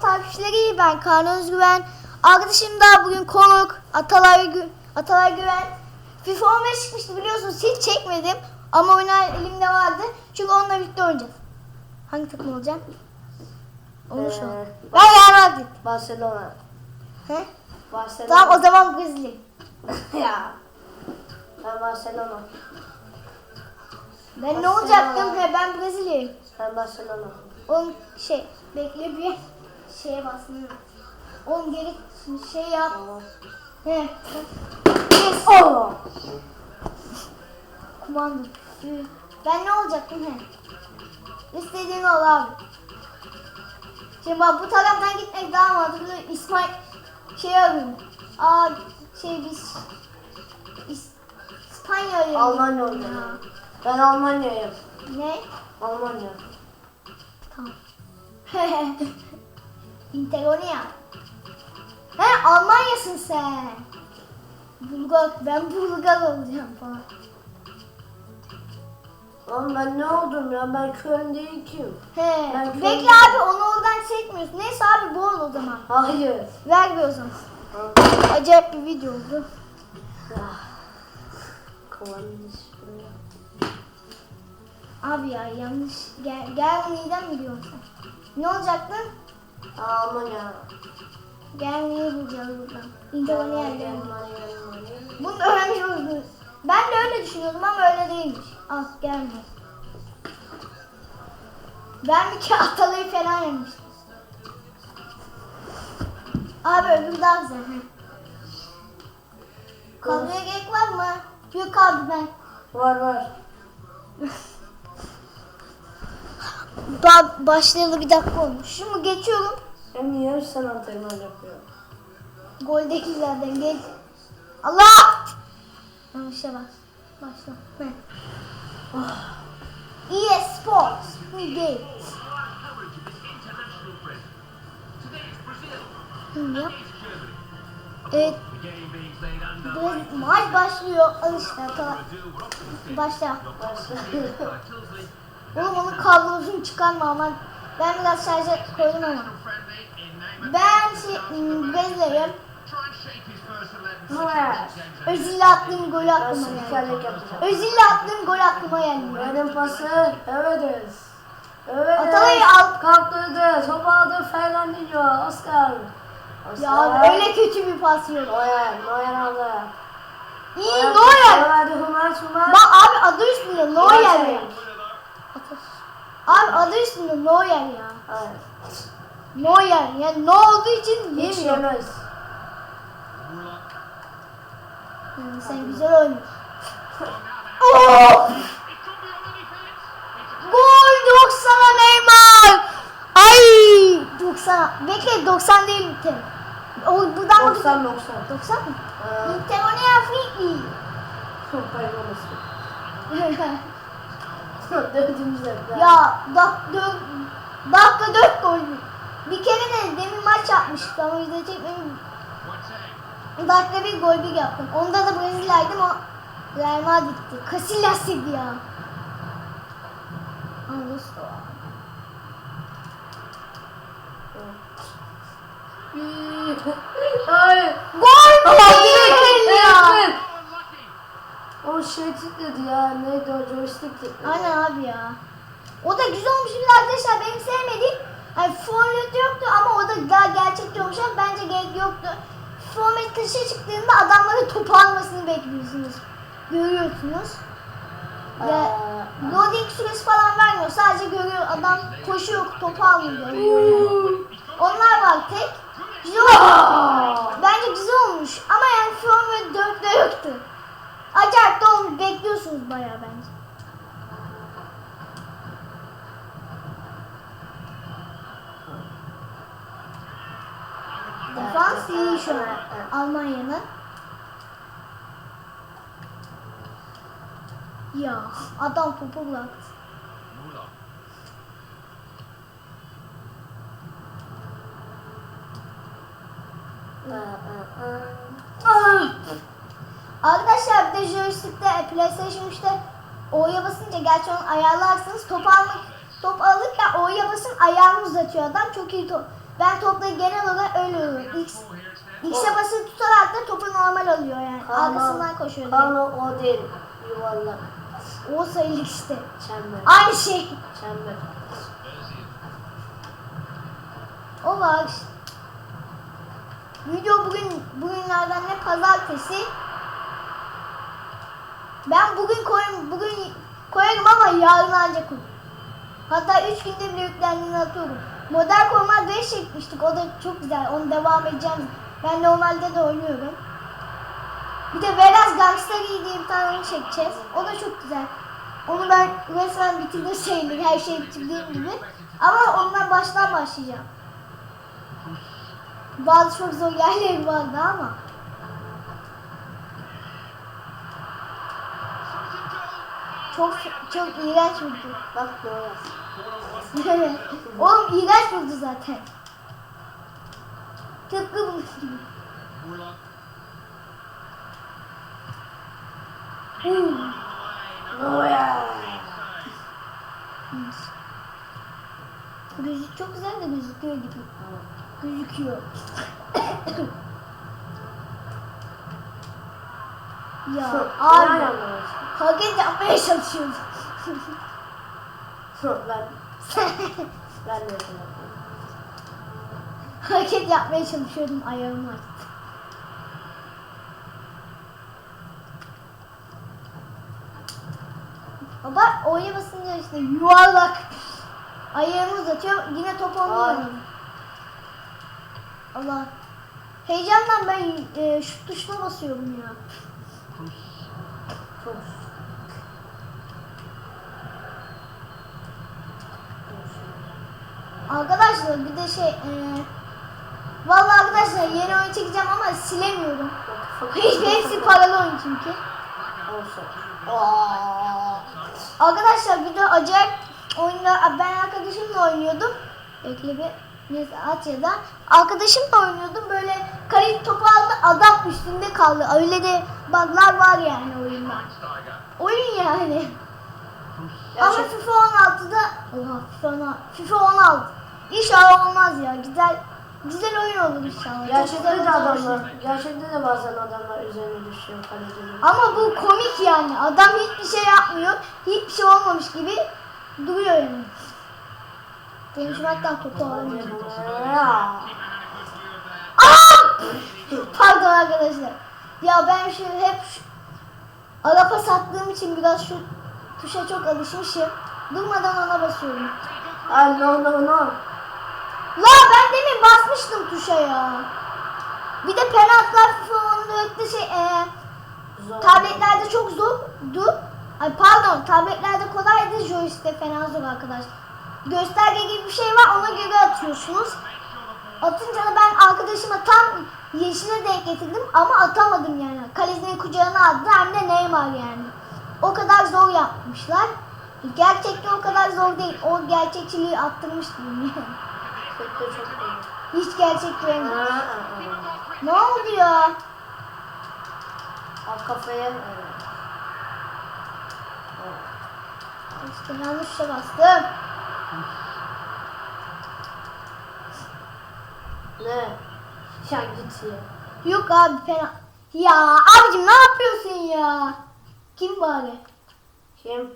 kanalımın takipçileri ben Kaan Özgüven. Arkadaşım da bugün konuk Atalay, Gü- Atalay Güven. FIFA 15 çıkmıştı biliyorsunuz hiç çekmedim. Ama oynar elimde vardı. Çünkü onunla birlikte oynayacağız. Hangi takım olacak? Olmuş mu? Ee, Ben Real Madrid. Barcelona. He? Barcelona. Tamam o zaman Brezilya. ya. Ben Barcelona. Ben ne Barcelona. olacaktım? He ben Brezilya'yım. Ben Barcelona. Oğlum şey bekle bir şeye basmıyor. Oğlum geri şey yap. Tamam. He. Yes. Oh! Kumanda. Ben ne olacaktım he? İstediğin ol abi. Şimdi bak bu taraftan gitmek daha mantıklı. İsmail şey arıyorum. Aa şey biz İs, İspanya arıyorum. Almanya olacağım. Ben Almanya'yım. Ne? Almanya. Tamam. Interonia. He Almanya'sın sen. Bulgar, ben Bulgar olacağım falan. Lan ben ne oldum ya? Ben Köln değil kim? He. Ben Bekle Köln- abi onu oradan çekmiyorsun. Neyse abi bu ol o zaman. Hayır. Ver bir o zaman. Ha. Acayip bir video oldu. Ah. Abi ya yanlış. Gel, gelmeyden mi diyorsun sen? Ne olacaktın? Almanya. Gelmeyi bulacağız buradan. Almanya, Almanya. Bunu öğrenmiş oldunuz. Ben de öyle düşünüyordum ama öyle değilmiş. Al gelmiyor. Ben bir kere atalayı falan yemiştim. Abi öbür daha güzel. Kabloya gerek var mı? Yok abi ben. Var var. Ba başlayalı bir dakika olmuş. Şimdi geçiyorum. Hem niye sen antrenman yapıyorsun? Goldekilerden geç. Allah! Yanlışa bak. Başla. He. EA Sports. New game. Hı, yap. Evet. Maç başlıyor. Al işte. Tamam. Başla. Oğlum onun kablosunu çıkarma ama ben biraz şarja koydum ama. Ben şey. Noel. Özil'le attığım Ben aklıma geldi. Özil'le attığım gol aklıma geldi. Verin pası. Evet. Evet. Atalayı al. Kaptırdı. Topu aldı. Fernandinho. Oscar. Ya öyle kötü bir pas yok. Noel. Noel aldı. İyi Hummels. Hummels. Bak abi adı üstünde Neuer ya. Abi adı üstünde Neuer ya. Hayır. Neuer. Yani ne olduğu için Hiç yemiyor. yemez. Yani sen güzel oynuyorsun. Oh! Gol 90'a Neymar. Ay 90. Bekle 90 değil Inter. O buradan bak. 90 90. 90 mı? Ee, Inter o ne Afriki? Kaybolmasın. Dördüncü ya dak dört, dakika 4 gol. Bir kere de demin maç yapmıştık ama yüzde çekmedim. Dakika bir gol bir yaptım. Onda da Brezilya'ydım o Real Madrid'ti. Casillas'ydı ya. Augusto. Hayır. Gol mü Aa, değil ya? evet. O şey titredi ya. Titredi. Aynen abi ya. O da güzel olmuş bir arkadaşlar benim sevmediğim yani format yoktu ama o da daha gerçekçi olmuş ama bence gerek yoktu. Format taşı çıktığında adamların topu almasını bekliyorsunuz. Görüyorsunuz. Ya, Aa, loading süresi falan vermiyor. Sadece görüyor adam koşuyor topu almıyor. Onlar var tek. Güzel olmuş. Bence güzel olmuş. Ama yani format 4'te yoktu. Acayip de olmuş. Bekliyorsunuz bayağı bence. İyi şu an Almanya'nın. Ya adam aa. Ah! Arkadaşlar bir de joystick'te e, PlayStation 3'te O'ya basınca gerçi onu ayarlarsınız top almak top alırken O'ya basın ayağını uzatıyor adam çok iyi top Ben topla genel olarak öyle oluyor. X, X'e basılı tutarak da topu normal alıyor yani. Arkasından koşuyor. Kaan o, değil. Yuvarlak. O sayılık işte. Çember. Aynı şey. Çember. O var. Video bugün bugünlerden ne pazartesi. Ben bugün koyarım, bugün koyarım ama yarın ancak koyarım. Hatta 3 günde bile yüklendiğini atıyorum. Modern Combat 5 çekmiştik. O da çok güzel. Onu devam edeceğim. Ben normalde de oynuyorum. Bir de Velas Gangster diye bir tane oyun çekeceğiz. O da çok güzel. Onu ben resmen bitirdim sayılır. Her şey bitirdiğim gibi. Ama ondan baştan başlayacağım. Bazı çok zor yerleri vardı ama. Çok çok iğrenç vurdu. Bak doğru. Oğlum iğrenç vurdu zaten. Tıpkı bu gibi. Gözü çok güzel de gözüküyor gibi. Gözüküyor. ya abi hareket yapmaya çalışıyoruz. Ben, ben yapıyorum. hareket yapmaya çalışıyordum ayağımla. Baba oraya basınca işte yuvarlak. Ayağımı uzatıyor yine top olmuyor. Allah. Heyecandan ben e, şu tuşuna basıyorum ya. Çok. Arkadaşlar bir de şey e, Vallahi arkadaşlar yeni oyun çekeceğim ama silemiyorum. Hiç hepsi paralı oyun çünkü. Olsun. Arkadaşlar bir de acayip oyunda ben arkadaşımla oynuyordum. Bekle bir. Neyse at ya da. Arkadaşımla oynuyordum. Böyle kayıt topu aldı adam üstünde kaldı. Öyle de bug'lar var yani oyunda. Oyun yani. Ama Gerçek- FIFA 16'da Oha FIFA 16. FIFA 16. İnşallah olmaz ya. Güzel güzel oyun olur inşallah. Çok Gerçekte güzel de adamlar, gerçekte de bazen adamlar üzerine düşüyor kalecilerin. Ama bu komik yani. Adam hiçbir şey yapmıyor. Hiçbir şey olmamış gibi duruyor yani. Benim şu hatta topu alamıyorum. Pardon arkadaşlar. Ya ben şu hep şu, arapa sattığım için biraz şu tuşa çok alışmışım. Durmadan ona basıyorum. Ay no no no. La ben demin basmıştım tuşa ya. Bir de penaltılar 14'te şey e, Zor. tabletlerde çok zordu. Ay pardon tabletlerde kolaydı joystick'te fena zor arkadaşlar. Gösterge gibi bir şey var ona göre atıyorsunuz. Atınca da ben arkadaşıma tam yeşile denk getirdim ama atamadım yani. Kalecinin kucağına aldı hem de Neymar yani. O kadar zor yapmışlar. Gerçekte o kadar zor değil. O gerçekçiliği attırmış diyeyim yani. Kötü çok iyi. Hiç gerçek aa. Ne oldu ya? Al kafaya. Evet. İşte yanlış şey bastım. Ne? Ya git ya. Yok abi fena. Ya abicim ne yapıyorsun ya? Kim bari? Kim?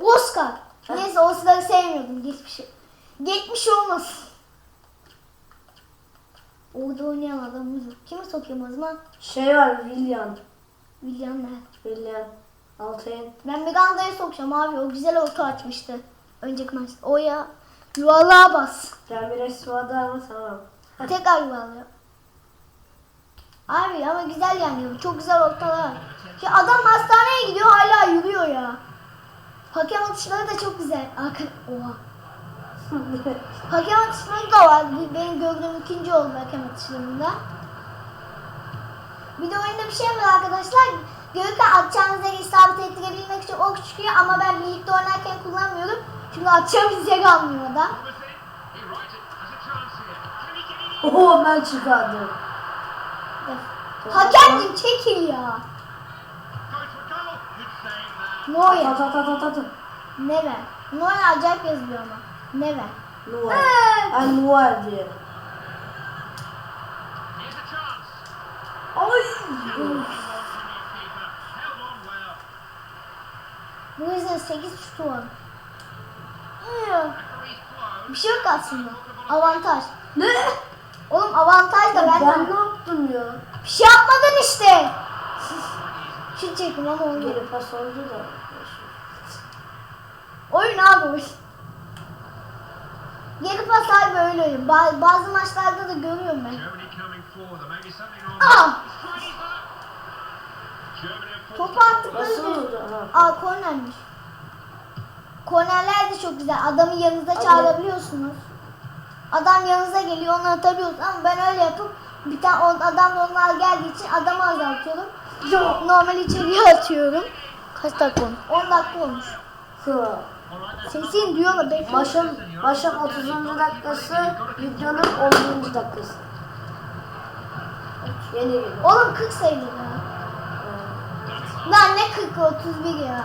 Oscar. Neyse Oscar'ı sevmiyordum. Geçmiş. Geçmiş olmasın. Orada oynayan adamımız yok. Kimi sokayım o zaman? Şey var William. William ne? William. Altay'ın. Ben Meganda'ya sokacağım abi. O güzel orta açmıştı. Önceki maçta. O ya. Yuvarlığa bas. Ramirez vardı ama tamam. Tekrar yuvarlıyor. Abi ama güzel yani. Çok güzel ortalar. Ya adam hastaneye gidiyor hala yürüyor ya. Hakem atışları da çok güzel. Oha. Hakem atışları da var. Benim gördüğüm ikinci oldu hakem atışlarında. Bir de oyunda bir şey var arkadaşlar. Görürken atacağınız yeri isabet ettirebilmek için ok çıkıyor ama ben birlikte oynarken kullanmıyorum. Çünkü atacağımız yeri almıyor da. Oo ben çıkardım. Hakemcim çekil ya. Neuer. Ta ta ta ta ta ta. Never. Noir. Ah. I'm noir diyor. Ay. Bu yüzden 8 şutu var. Bir şey yok aslında. Avantaj. Ne? Oğlum avantaj da ben... Ben ne yaptım ya? Bir şey yapmadın işte. Şu çekim ama onu. Geri pas oldu da. Oyun abi. Geri pas harbi öyle oyun. Ba- bazı maçlarda da görüyorum ben. Wrong. Ah! Topu forced attık Nasıl böyle. oldu? Ha. Aa kornermiş. Kornerler de çok güzel. Adamı yanınıza çağırabiliyorsunuz. Adam yanınıza geliyor onu atabiliyorsunuz ama ben öyle yapıp bir tane on, adam da onlar geldiği için adamı azaltıyorum. Normal içeriye atıyorum. Kaç dakika olmuş? 10 dakika olmuş. Hı. Sesin mu? Bekle. Maçın, maçın 30. dakikası, videonun 10. dakikası. Yeni video. Oğlum 40 sayılır ya. Lan ne 40 31 ya.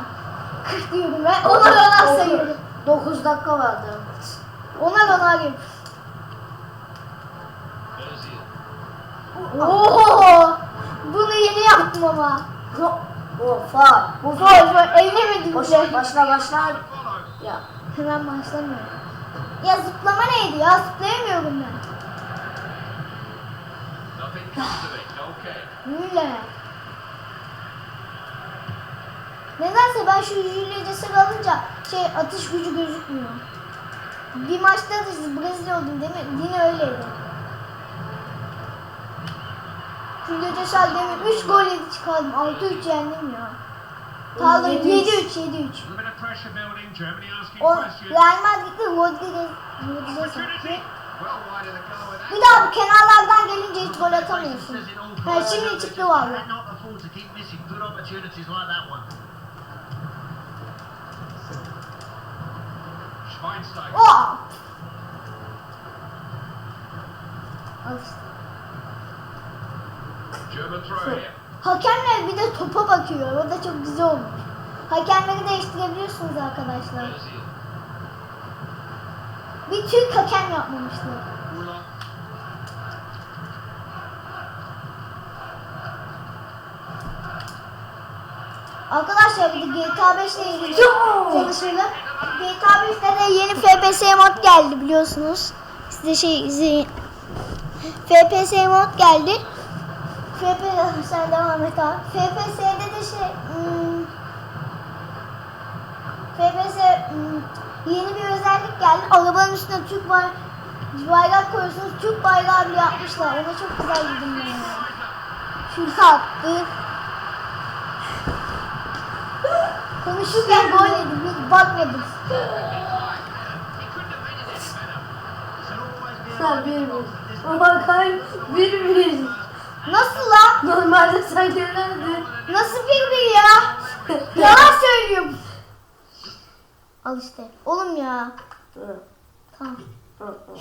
40 diyorum ben. Onar onar sayıyorum. 9 dakika vardı. Onar yapıyorum. Ozil. Oo! Bunu yeni yaptım ama. Ho- O faal. Bu gol ellemedim bile. başla başla. Ya. Hemen başlamıyorum. Ya zıplama neydi ya? Zıplayamıyorum ben. Öyle. Nedense ben şu yüzüyle cesur alınca şey atış gücü gözükmüyor. Bir maçta da Brezilya oldum değil mi? Yine öyleydi. Julio Cesar demin 3 gol yedi çıkardım. 6-3 yendim ya. Pardon 7-3 7-3. 7-3. A little bit of pressure building. Germany asking O questions. Real Madrid'de Rodriguez Rodriguez Opportunity. attı. Well wide of the goal with Bir daha bu kenarlardan gelince hiç gol atamıyorsun. Ha şimdi çıktı valla. Oh! German throw here. Hakemler bir de topa bakıyor. O da çok güzel olmuş. Hakemleri değiştirebiliyorsunuz arkadaşlar. Bir Türk hakem. Müller. Arkadaşlar bir de GTA 5 ile ilgili konuşalım. GTA 5'te de yeni FPS mod geldi biliyorsunuz. Size şey izleyin. FPS mod geldi. FPS sen devam et abi. FPS'de de şey hmm, hmm, yeni bir özellik geldi. Arabanın üstüne Türk bay bayrak koyuyorsunuz. Türk bayrağı bile yapmışlar. Ona çok güzel gidim yani. Şurada attı. Konuşurken gol yedim. Hiç bakmadım. Sen bir bir. Ama kay bir bir. Nasıl lan? Normalde yenerdin. Nasıl bir bir ya? Yalan söylüyorum. Al işte. Oğlum ya. Tamam.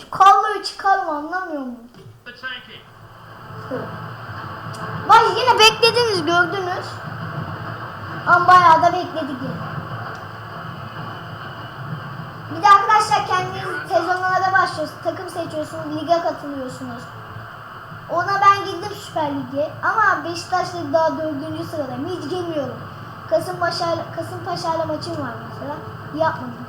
Şu kabloyu çıkarma anlamıyor musun? Bak yine beklediniz gördünüz. Ama bayağı da bekledik. Bir de arkadaşlar kendiniz sezonlara başlıyorsunuz. Takım seçiyorsunuz. Lige katılıyorsunuz. Ona ben girdim Süper Lig'e. Ama Beşiktaş'ta daha dördüncü sıradayım. Hiç girmiyorum. Kasımpaşa, Kasımpaşa'yla maçım var mesela. Yapmadım.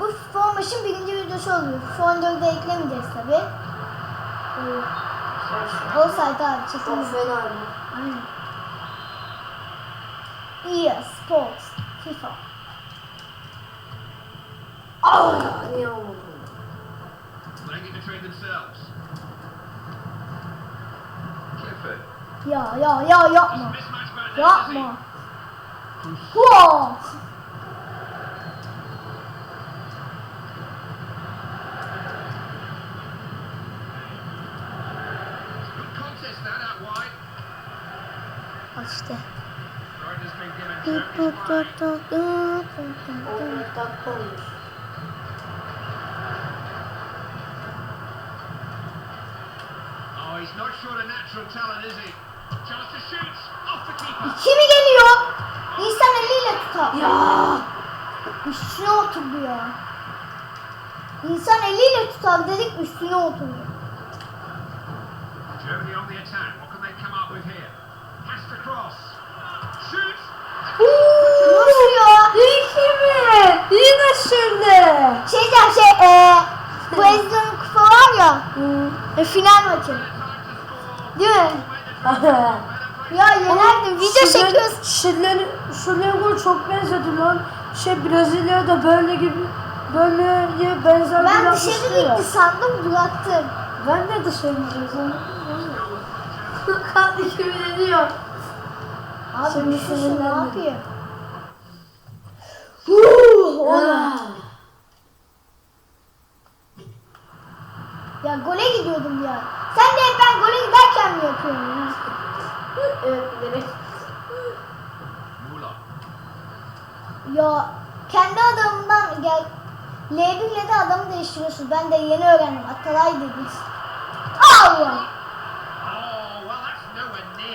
Bu FIFA maçın birinci videosu oluyor. FIFA 14'e eklemeyeceğiz tabi. Ee, Offside abi Çok çekilmiş. fena. Aynen. EA Sports FIFA. Aa, niye olmadı? Playing it between themselves. Clifford. Ya ya ya yapma. Yapma. Wow. İşte. Right has been given Tut tut Germany's tut İki mi geliyor? Nisan eliyle tutar. Ya. Üstüne oturdu ya. Nisan eliyle tutar dedik üstüne oturdu. Germany on the attack. What can they come ya? Şey diyeceğim şey e, kupa var ya. E, final maçı. Değil mi? Ya yenerdim. Video çekiyoruz. Şile'nin Şile'nin gol çok benzedi lan. Şey Brezilya'da böyle gibi böyleye benzer bir Ben dışarı gitti sandım bıraktım. Ben de dışarı gideceğim. Kardeşim ne diyor? Abi Şimdi düşünsün ne sinirlendim. yapıyor? Huu, Ya gole gidiyordum ya. Sen de hep ben gole giderken mi yapıyorsun ya? evet giderek. Muller. Ya kendi adamından gel. L1 ile de adamı değiştiriyorsun. Ben de yeni öğrendim. Atalay dediniz. Allah!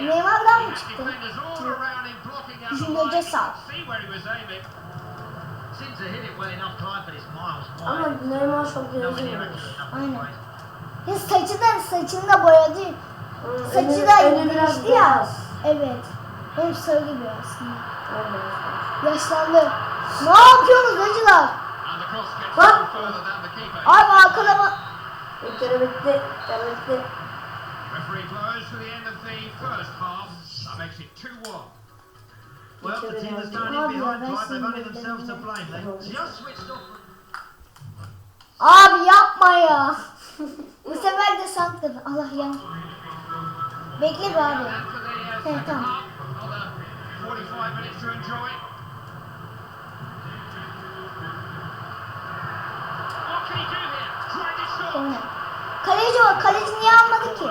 Neymar'dan mı çıktı? Düşünce sağ. Ama. Neymar çok enough Aynen. Ya saçı da saçını da boyadı. Saçı Önü- da önü biraz ya. beyaz. Evet. Benim sarı gibi aslında. Aynen. Yaşlandı. Ne yapıyorsunuz hacılar? Keeper. Abi arkada bak. Bitti. Kere bitti. Referee blows for the end of the first half. That makes it 2-1. Well, the team that's in ya, behind time, they've only themselves to blame. They just switched off. Abi yapma ya. Bu sefer de santradı. Allah yan. Bekle be abi. And for the Okay, second come. half, another 45 minutes to enjoy. What can he do here? Trying to shot. Oyna. Kaleci o. Kaleci niye almadı ki?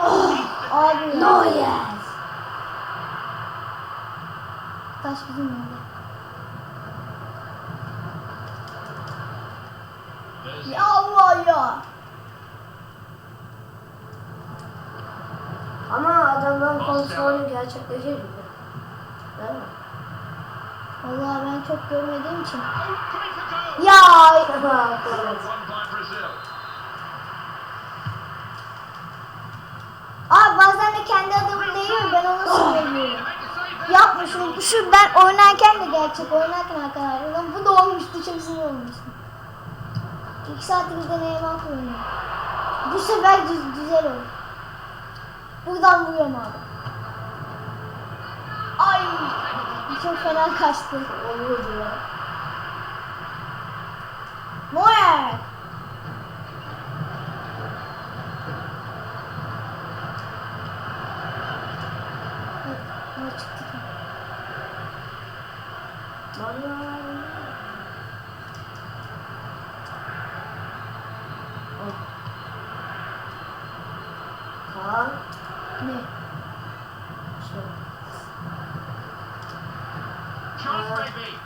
Goal! Abi. No yes. Taş bizim yolda. There's Ya Allah ya. Ama adamların kontrolü gerçekleşir gibi. Değil mi? Vallahi ben çok görmediğim için. Ya abi bazen de kendi adamı değiyor ben save there. Yapma şunu. Şu ben oynarken de gerçek oynarken arkadaşlar. Lan bu da olmuştu çok sinir olmuştum. İki saattir bir de Neymar kullanıyor. Bu sefer düz, güzel oldu. Buradan vuruyorum abi. Ay çok fena kaçtı. Oluyordu ya. Moer. Ne çıktı ki? Bana. Oh. Kaan. Ne? Şey. Chance maybe.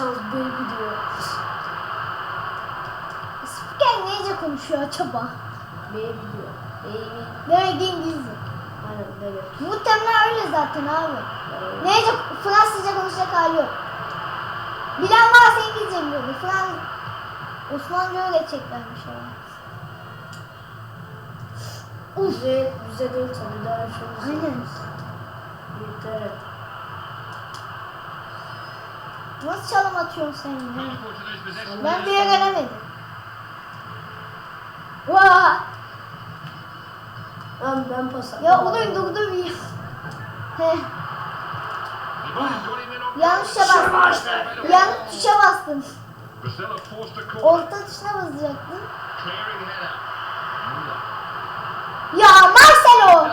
Charles Baby diyor. Spiker neyce konuşuyor acaba? Baby diyor. Baby. Ki İngilizce. Aynen baby. Muhtemelen öyle zaten abi. Baby. Neyce Fransızca konuşacak hali yok. Bilen varsa İngilizce biliyordu. Frans... Osmanlıca öğreteceklermiş ya. Bize, bize değil tabii daha bize. Aynen. Büyüklere. Nasıl çalım atıyorsun sen ya? Ben bile göremedim. Vaa! Ben, ben pas attım. Ya olayım durdu bir. Heh, yanlış tuşa bastım. Yanlış tuşa bastım. Orta tuşuna. Muller. Ya Marcelo!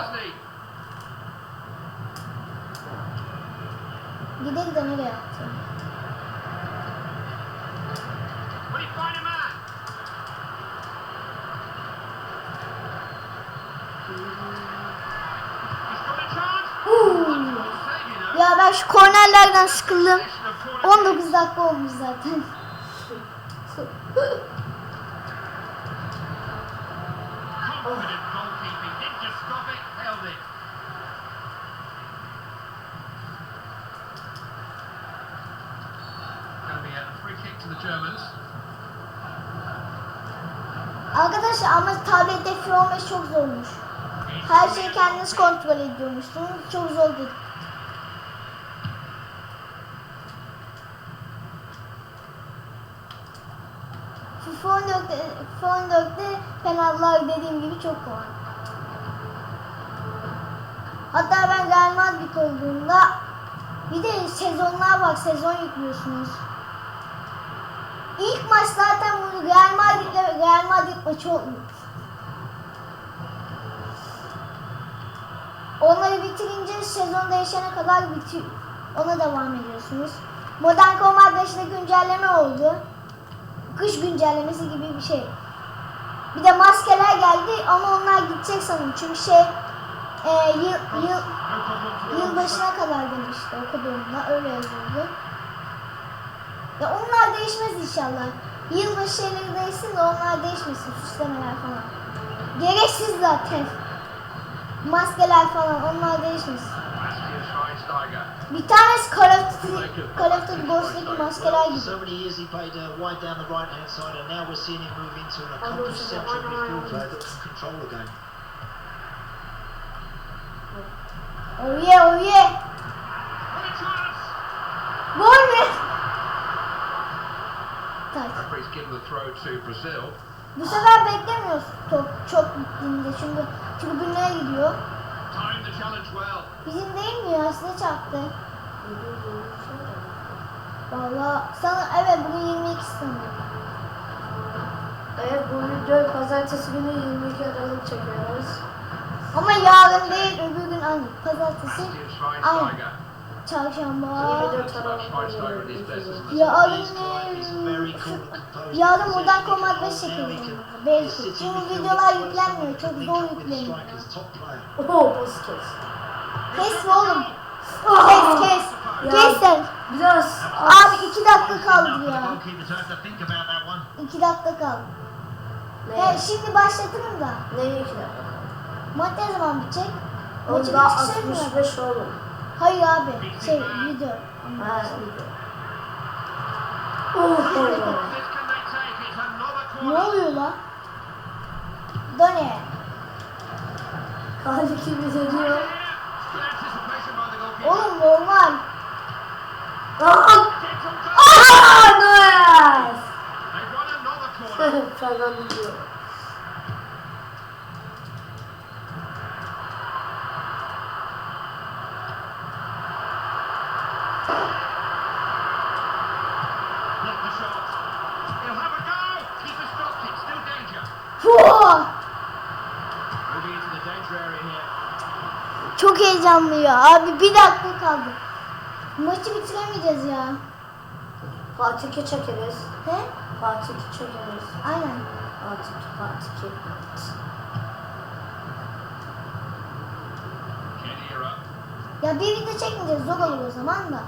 Gide gide nereye attı? Will he find a man? He's got a chance. Uuu. Save, you know. Ya ben şu kornerlerden sıkıldım. Possession of corner 19 dakika olmuş zaten. Confident goalkeeping. Didn't just stop it, held it. Going to be a free kick to the Germans. Arkadaşlar ama tablette F15 çok zormuş. Her şeyi kendiniz kontrol ediyormuşsunuz. Çok zor değil. FIFA 14'te, FIFA 14'te penaltılar dediğim gibi çok kolay. Hatta ben Real Madrid olduğumda bir de sezonlar bak sezon yüklüyorsunuz. İlk maç zaten bu Real Madrid'le Real Madrid maçı oluyor. Onları bitirince sezon değişene kadar bitiyor. Ona devam ediyorsunuz. Modern Combat 5'te güncelleme oldu. Kış güncellemesi gibi bir şey. Bir de maskeler geldi ama onlar gidecek sanırım. Çünkü şey e, yıl, yıl, yılbaşına kadar demişti okuduğumda öyle yazıyordu. Ya onlar değişmez inşallah. Yılbaşı şeyleri değişsin de onlar değişmesin. Süslemeler falan. Gereksiz zaten. Maskeler falan onlar değişmesin. Bir tanesi Call of Duty, Call of Duty Ghost'taki maskeler gibi. so many years he played uh, wide down the right hand side, and now we're seeing him move into an accomplished central midfield player that can control the game. Oh yeah, oh yeah. What a chance! Gol mü? Tak. Referee's given the throw to Brazil. Bu sefer beklemiyoruz top çok gittiğinde çünkü tribünlere gidiyor. Timed the challenge well. Bizim değil mi ya? Size çarptı. Valla sana evet bugün 22 sanırım. Evet bu videoyu pazartesi günü 22 Aralık çekiyoruz. Ama yarın değil öbür gün aynı. Pazartesi. Schweinsteiger. Çarşamba. That's about Schweinsteiger at his best, isn't it? Yarın. Yarın Combat hold 5 now, he çekeceğim. can- Belki. Çünkü videolar yüklenmiyor. Çok zor yükleniyor. Oho basket. Kes oğlum. Kes kes. Kes sen. Biraz Abi 2 dakika kaldı ya. goalkeeper to have to think about that one. 2 dakika kaldı. ne? He, şimdi başlatırım da. Ne iki dakika? Maç ne zaman bitecek? Maçı Onda bitecek mi? 65 oğlum. Hayır abi. Şey video. Ha video. Oh? It's another Ne oluyor lan? Done. Kaldı kim bize diyor. Oğlum normal. Aa! Aa! Nice! Kazandı diyor. Çok heyecanlı ya. Abi bir dakika kaldı. Maçı bitiremeyeceğiz ya. Fatih 2 çekeriz. He? Fatih 2 çekeriz. Aynen. Fatih 2, Fatih 2. Khedira. Ya bir video çekmeyeceğiz. Zor olur o zaman da.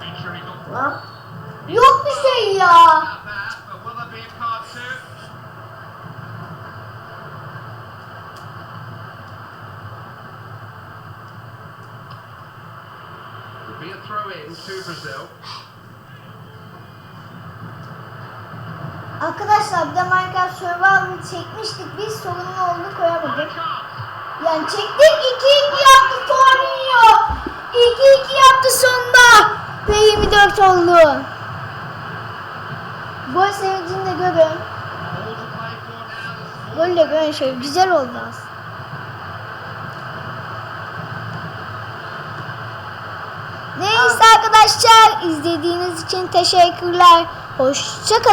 Make sure he got Lan Yok bir şey ya. about that, but will there be a card too? Could be a throw in to Brazil. Arkadaşlar bir de Minecraft Survival'ı çekmiştik. Biz sorunun oldu koyamadık. Yani çektik 2-2 yaptı Tornillo. 2-2 yaptı sonunda. Ve 24 oldu. Gol sevincini de görün. Gol de görün şöyle güzel oldu aslında. Neyse arkadaşlar izlediğiniz için teşekkürler. Hoşçakalın.